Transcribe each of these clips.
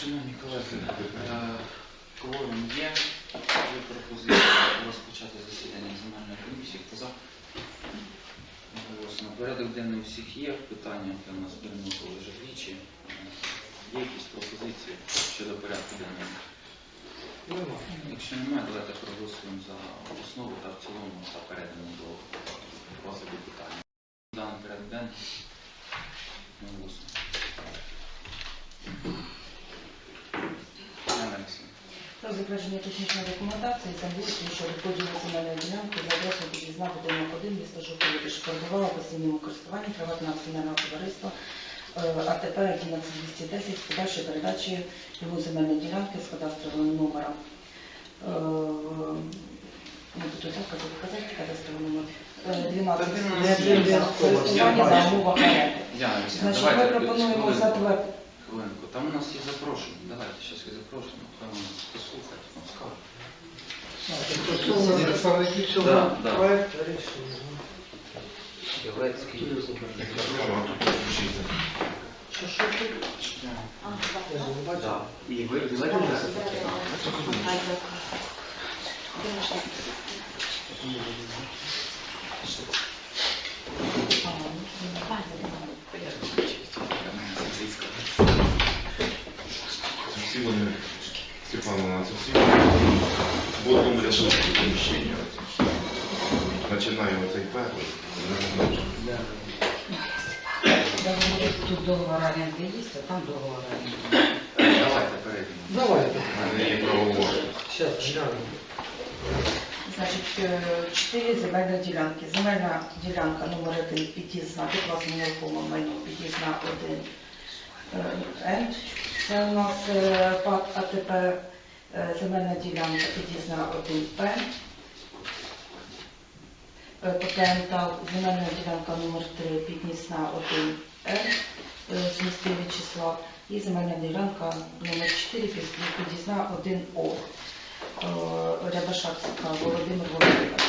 шановні колеги, е, кворум є. Є пропозиція розпочати засідання земельної комісії. Хто за? Голосно. Порядок денний у всіх є. Питання, у нас переносили вже двічі. Є якісь пропозиції щодо порядку денного? Якщо немає, давайте проголосуємо за основу та в цілому та передаємо до розгляду питання. Даний порядок денний. Голосно. Про затвердження технічної документації землеустрою щодо поділу земельної ділянки за адресою під'їзна будинок 1 місто Жовтоводи, що перебувала в постійному користуванні приватного акціонерного товариства е, АТП 11210 з подальшою передачею його земельної ділянки з кадастровим номером. Е, Не буду так казати, казати кадастровий номер. Е, 12 Та він у нас Це є, за я користування за Значить, ми пропонуємо затвердити. Хвилинку. Там у нас є запрошення. Давайте зараз їх запрошуємо. Хай вони нас послухають, нам скажуть. Стосовно представників цього Да, да. проекту рішення. Білецький. Що, що тут? Я ж не бачив. І ви білети Всі вони, Степановна, це всі в одному рядочку поміщення. Починаю оцей перший. Договор- Тут договор оренди є, а там договор оренди. Давайте перейдемо. Давайте. У мене є правової. Зараз глянемо. Значить, чотири земельні ділянки. Земельна ділянка номер один під'їзна, під власним нерухомим майном, під'їзна один е, Н. Це у нас е, ПАД АТП, е, земельна ділянка під'їзна один П. Е, земельна ділянка номер 3, під'їзна 1 Р, е, з міським Вячеслав. І земельна ділянка номер 4, під'їзна 1 О. Е, Рябошапська Володимир Володимирович.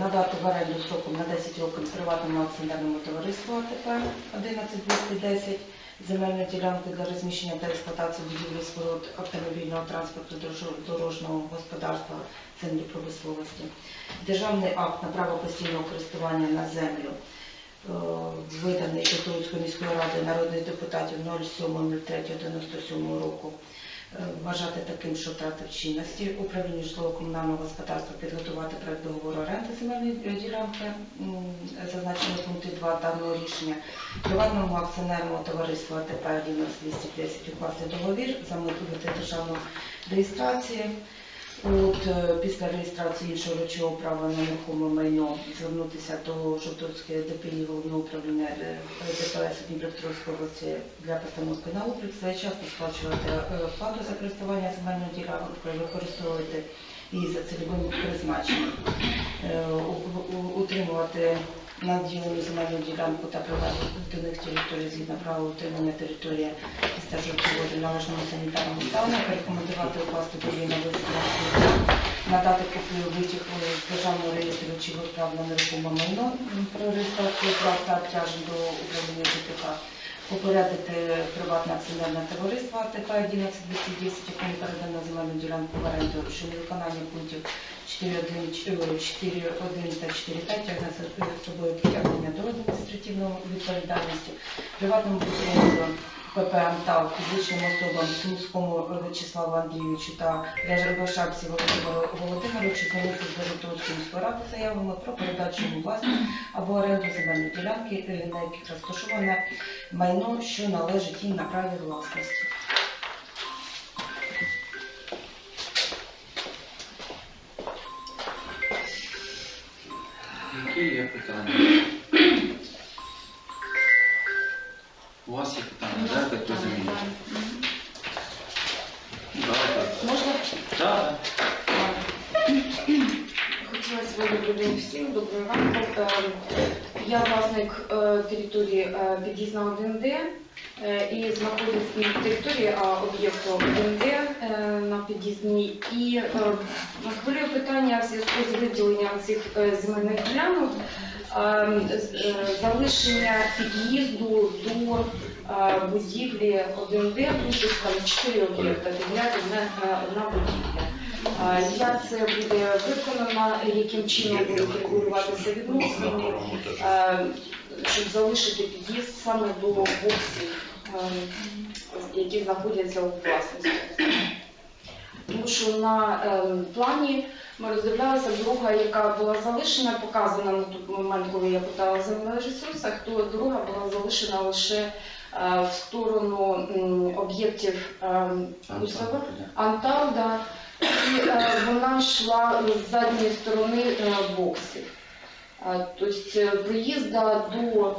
Надати в оренду строком на 10 років приватному акціонерному товариству АТП 11210 земельної ділянки для розміщення та експлуатації будівлі споруд автомобільного транспорту дорожнього господарства землі промисловості. Державний акт на право постійного користування на землю е, виданий Житомирської міської ради народних депутатів 07.03.97 року вважати таким, що втратив чинності. Управління житлово-комунального господарства підготувати проект договору оренди земельної е, ділянки, зазначені пункти 2 даного рішення. Приватному акціонерному товариству АТП 11210 укласти договір, замовити державну реєстрацію. От е, після реєстрації іншого речового права на нерухоме майно звернутися до Жовтовської ДПІ головного управління ДПС Дніпропетровської області для постановки на облік, своєчасно сплачувати е, плату за користування земельною ділянкою, використовувати її за цільовим призначенням, Е, утримувати наділену земельну ділянку та приватних культивних територій згідно правил утримання території міста Жовтоводи належному санітарному стану, рекомендувати укласти довільно на надати копію витяг з державного реєстру речових прав на нерухоме майно про реєстрацію прав та обтяжень до управління ЖКХ, попередити приватне акціонерне товариство АТК 11210, якому передано земельну ділянку в оренду, що невиконання пунктів 4.1 4.1 та 4.5 тягне за собою притягнення до адміністративної відповідальності, приватному підприємству ПП «Амтал» фізичним особам Сумському Вячеславу Андрійовичу та Рябошапці Володимиру Володимировичу звернутися до Житомирської міської заявами про передачу йому власність або оренду земельної ділянки, на яких розташоване майно, що належить їм на праві власності. Які є питання? Розумію? Давайте. Можна? Так. Хотілося б добрий всім, доброго ранку. Е, Я власник е, території е, під'їзна 1Д. е, і знаходиться на території об'єкту ОМД е, на під'їзній. І хвилює питання в зв'язку з виділенням цих земельних ділянок, е, з- е, залишення під'їзду до будівлі 1Д, тут там чотири об'єкти, підняти одна, е, одна будівля. Е, Як це буде виконано, яким чином будуть регулюватися відносини, е, щоб залишити під'їзд саме до боксів, е, які знаходяться у власності. Тому що на е, плані ми роздивлялися дорога, яка була залишена, показана на той момент, коли я питала за ресурсах, то дорога була залишена лише е, в сторону об'єктів Усова. Антал, да. І е, вона йшла з задньої сторони е, боксів. Тобто е, до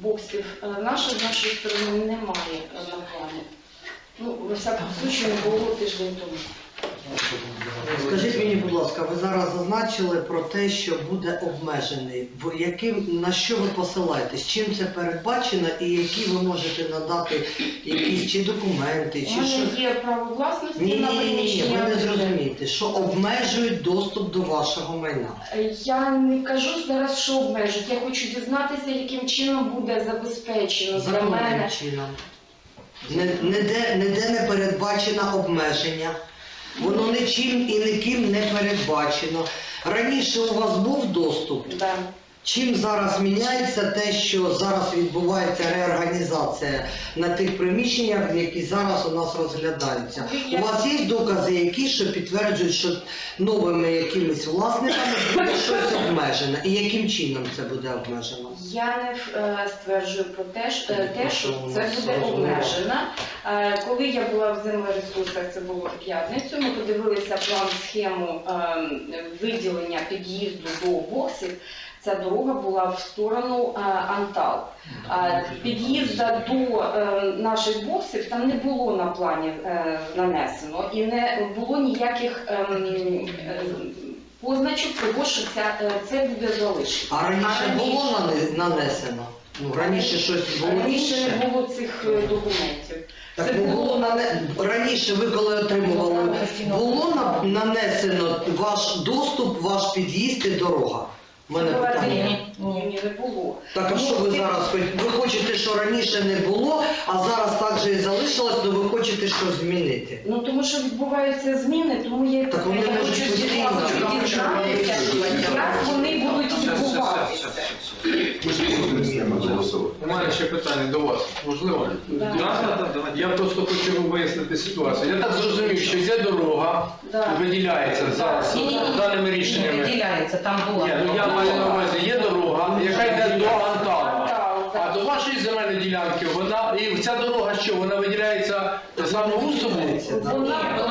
боксів нашої, з нашої сторони немає на плані. Ну, во всякому случаю, не було тиждень тому. Скажіть мені, будь ласка, ви зараз зазначили про те, що буде обмежений. В яким на що ви посилаєтесь? Чим це передбачено і які ви можете надати якісь чи документи, У чи що? є право власності Ні, на ні, ні, приміщення. ви не зрозумієте, що обмежують доступ до вашого майна. Я не кажу зараз, що обмежують. Я хочу дізнатися, яким чином буде забезпечено для Законним мене. чином. Не- Ніде, ніде не передбачено обмеження. Воно нічим і ніким не передбачено. Раніше у вас був доступ. Да. Чим зараз міняється те, що зараз відбувається реорганізація на тих приміщеннях, які зараз у нас розглядаються? У вас є докази, які що підтверджують, що новими якимись власниками буде щось обмежено? І яким чином це буде обмежено? Я не е, стверджую про те, що, е, те, що це буде обмежено. Е, Коли я була в землересурсах, це було в п'ятницю, ми подивилися план схему е, виділення під'їзду до боксів. Ця дорога була в сторону е, Антал. Е, Під'їзда до е, наших боксів там не було на плані е, нанесено і не було ніяких ем, е, позначок того, що ця, е, це буде залишено. А раніше було нанесено? Ну, раніше щось було Раніше не було цих документів. Так Це не було було нане... раніше ви коли отримували, було нанесено ваш доступ, ваш під'їзд і дорога? У мене питання. ні, ні, не було. Так а що ви Ну, зараз хочете? Ви хочете, що раніше не було, а зараз так же і залишилось, то ви хочете щось змінити. Ну тому що відбуваються зміни, тому я, Так вони я можуть хочу постійно, дізнатися, так, дізнатися, як вони будуть відбуватися. У мене ще питання до вас. Можливо? Да. Я просто хочу вияснити ситуацію. Я так зрозумів, що ця дорога Да. виділяється зараз Ні, ні, ні. даними Не рішеннями. виділяється, там була. Ні, ну я маю на увазі, є дорога, яка йде до Антала. Антал, А до вашої земельної ділянки вона і ця дорога що вона виділяється саме Усову?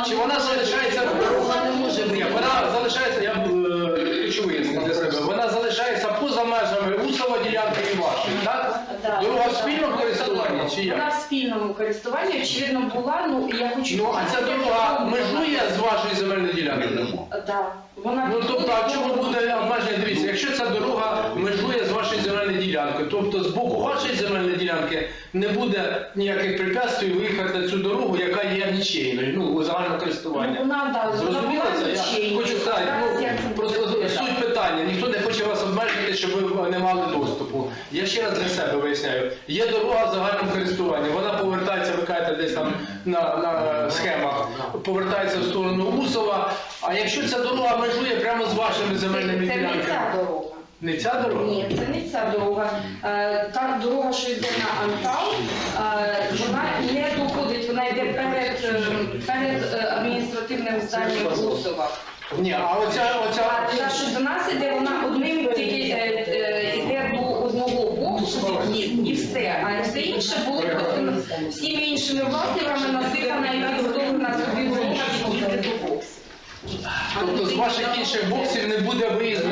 Чи вона залишається Дорога не може Ні, вона залишається, я е, хочу для себе. Вона залишається поза межами Усова ділянки і вашої, так? Да. Дорога в спільному користуванні чи вона як? в спільному користуванні, очевидно, була, ну я хочу... Ну, а ця дорога межує з вашої земельної ділянки? Да. Вона Ну, тобто, а чому буде обмеження? Дивіться, якщо ця дорога межує з вашою земельною ділянкою, тобто з боку вашої земельної ділянки не буде ніяких препятствий виїхати на цю дорогу, яка є нічийною, ну, у загальному Ну, користуванні. вона, да, Зрозуміло це? Я хочу сказати, ну просто суть питання. Ніхто не хоче вас обмежити, щоб ви не мали доступу. Я ще раз для себе виясняю. Є дорога в загальному користуванні. Вона повертається, ви кажете, десь там на, на схемах, повертається в сторону Усова. А якщо ця дорога межує прямо з вашими земельними Це не ця ділянками? дорога. Не ця дорога? Ні, це не ця дорога. Е, Та дорога, що йде на Антал, е, вона не доходить, вона йде перед, е, перед е, адміністративним зданням Усова. Ні, а оця, А оця та, що до нас іде, вона одним тільки е, е, йде до одного боксу під'їзд і все. А все інше було всіми іншими власниками насипана і підготовлена собі дорога під'їзди до боксу. тобто з ваших інших боксів не буде виїзду.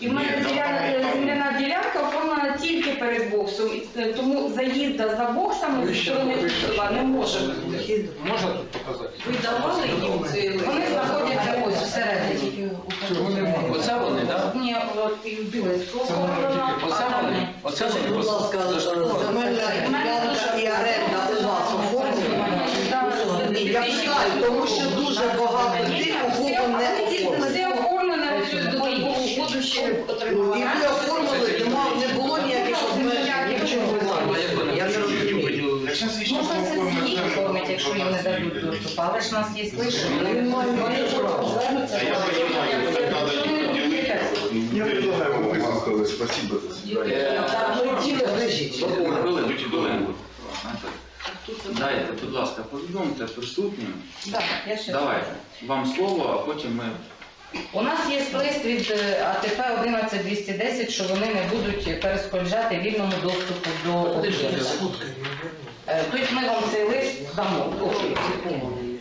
І в мене діля- е, земляна ділянка оформлена тільки перед боксом, і, е, тому заїзда за боксами зі сторони села не може бути. Можна тут показати? Ви давали їм цей? Вони знаходяться ось всередині. Немає. Оце вони, так? Ні, от і білий Оце вони? Оце Скажіть, будь вони? ласка, земельна ділянка і оренда? Я питаю, тому що дуже багато тих, у кого не оформлено. Все оформлено, до І ви оформили, нема, не було ніяких обмежень, нічого немає. Я не розумію. Це їх оформити, якщо їм не дадуть доступ, але ж у нас є лише. Немає права. А я понимаю, так надо их делить. Я предлагаю вам высказать спасибо за свидание. Скажіть. Хвилинку, хвилинку. Дайте, будь ласка, повідомте присутнім. Так, я ще Давайте, вам слово, а потім ми У нас є лист від е, АТП 11210, що вони не будуть перешкоджати вільному доступу до об'єкту. Е, Тобто ми вам цей лист дамо. копію.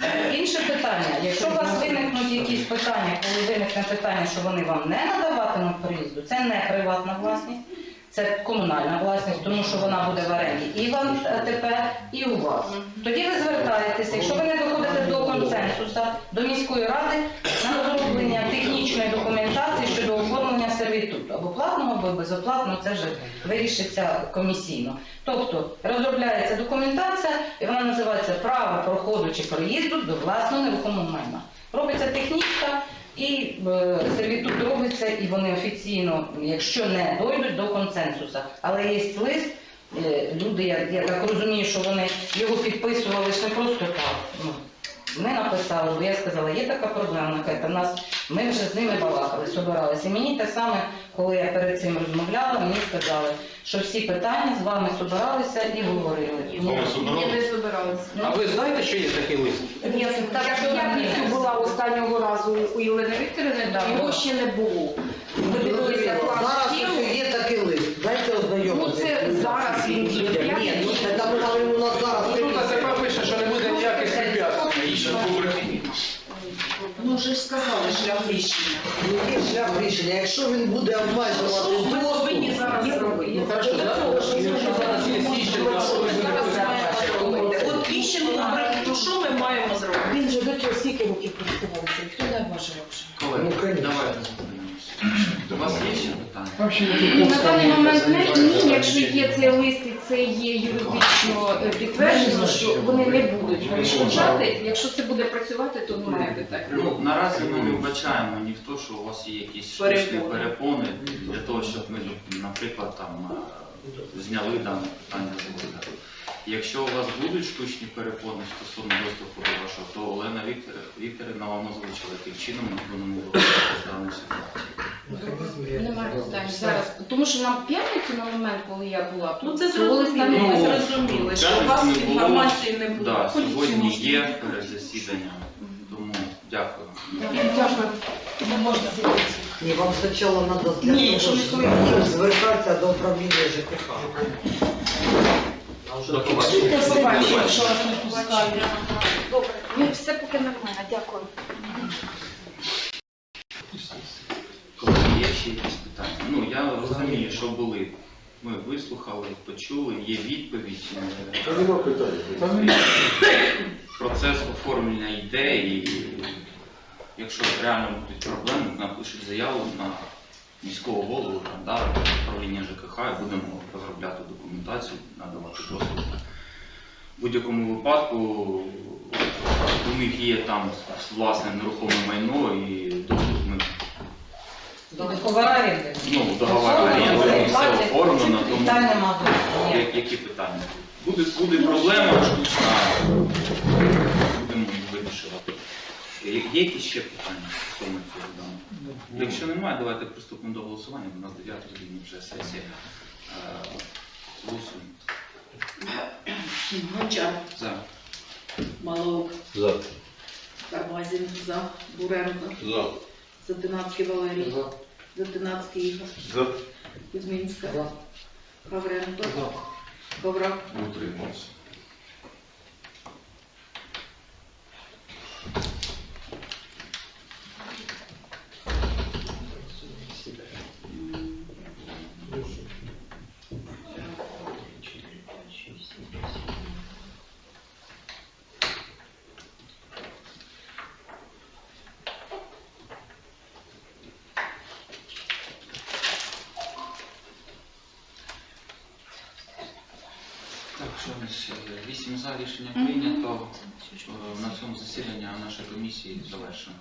Е, Інше питання. Якщо у вас виникнуть якісь питання, коли виникне питання, що вони вам не надаватимуть проїзду, це не приватна власність, це комунальна власність, тому що вона буде в оренді і в АТП, і у вас. Тоді ви звертаєтеся, якщо ви не доходите до консенсусу, до міської ради на розроблення технічної документації щодо оформлення сервітуту або платного, або безоплатного, це вже вирішиться комісійно. Тобто розробляється документація, і вона називається право проходу чи проїзду до власного нерухомого майна. Робиться технічка, і е, сервітут робиться, і вони офіційно, якщо не дойдуть до консенсусу. Але є лист, е, люди, я, я так розумію, що вони його підписували ж не просто так. Ну, ми написали, бо я сказала, є така проблема, в нас ми вже з ними балакали, собиралися. І мені те саме, коли я перед цим розмовляла, мені сказали, що всі питання з вами собиралися і говорили. Собиралися? Ні, не збиралися. А ви знаєте, що є такий лист? Ні, так як я не була останнього разу у Єлени Вікторівни, Да. Його ще не було. Зрозуміло. Зараз ось є такий лист. Дайте Ну ознайомитися. це зараз він є. Ні, ну це там там у нас зараз. Тут АТП пише, що не буде ніяких препятствий. Ну вже ж сказали, шлях рішення. Ну, Є шлях рішення. Якщо він буде обмежувати Що ми повинні зараз зробити? Ну хорошо, да? Якщо зараз є сіщенка, що ви будете От Іщенко, то що ми маємо зробити? Він же до цього скільки років користувався, ніхто не вже. колеги, Ну, давайте зупинимося. У вас є ще питання? На даний момент не ні, якщо є цей лист і це є юридично е, підтверджено, що вони не будуть перешкоджати. Якщо це буде працювати, то немає питань. Ну, наразі ми не вбачаємо ніхто, що у вас є якісь штучні Перепони. перепони для того, щоб ми, наприклад, там е, зняли дане питання з розгляду. Якщо у вас будуть штучні перепони стосовно доступу до вашого, то Олена Віктор- Вікторівна вам озвучила, яким чином ми будемо вирішувати дану ситуацію. Немає питань зараз. Тому що нам п'ятницю на момент, коли я була Ну це зрозуміло, ми немає. зрозуміли, що у вас не було. інформації не буде. Да, Ходіть, сьогодні є перед засіданням, тому дякую. Дякую. Не можна ні, вам спочатку треба для Ні, того, щоб звертатися до управління ЖКХ. До вас не пускають. Добре, ну все поки нормально, дякую. Колеги, є ще якісь питання? Ну, я розумію, що були. Ми вислухали, почули, є відповідь. е, Процес оформлення йде і якщо реально будуть проблеми, напишуть заяву на міського голову, там, да, управління ЖКХ і будемо розробляти документацію, надавати доступ. В будь-якому випадку у них є там власне нерухоме майно і доступ ми Договора оренди. Ну, договор оренди, все оформлено, тому Питань нема. я- які питання? Буде, буде проблема штучна, будемо їх вирішувати. Є є якісь ще питання стосовно цього даного? Якщо немає, давайте приступимо до голосування, у нас 9 годині вже сесія. Е, Голосуємо. Гончар, За. Маловк, За. Кармазін, за, Буренко, За. Затинацький Валерій, Затинацький Ігор, За. Кузьмінська, Хавренко, Коврак, Утримався. Ось, е, Вісім за рішення прийнято. Е, На цьому засідання нашої комісії завершено.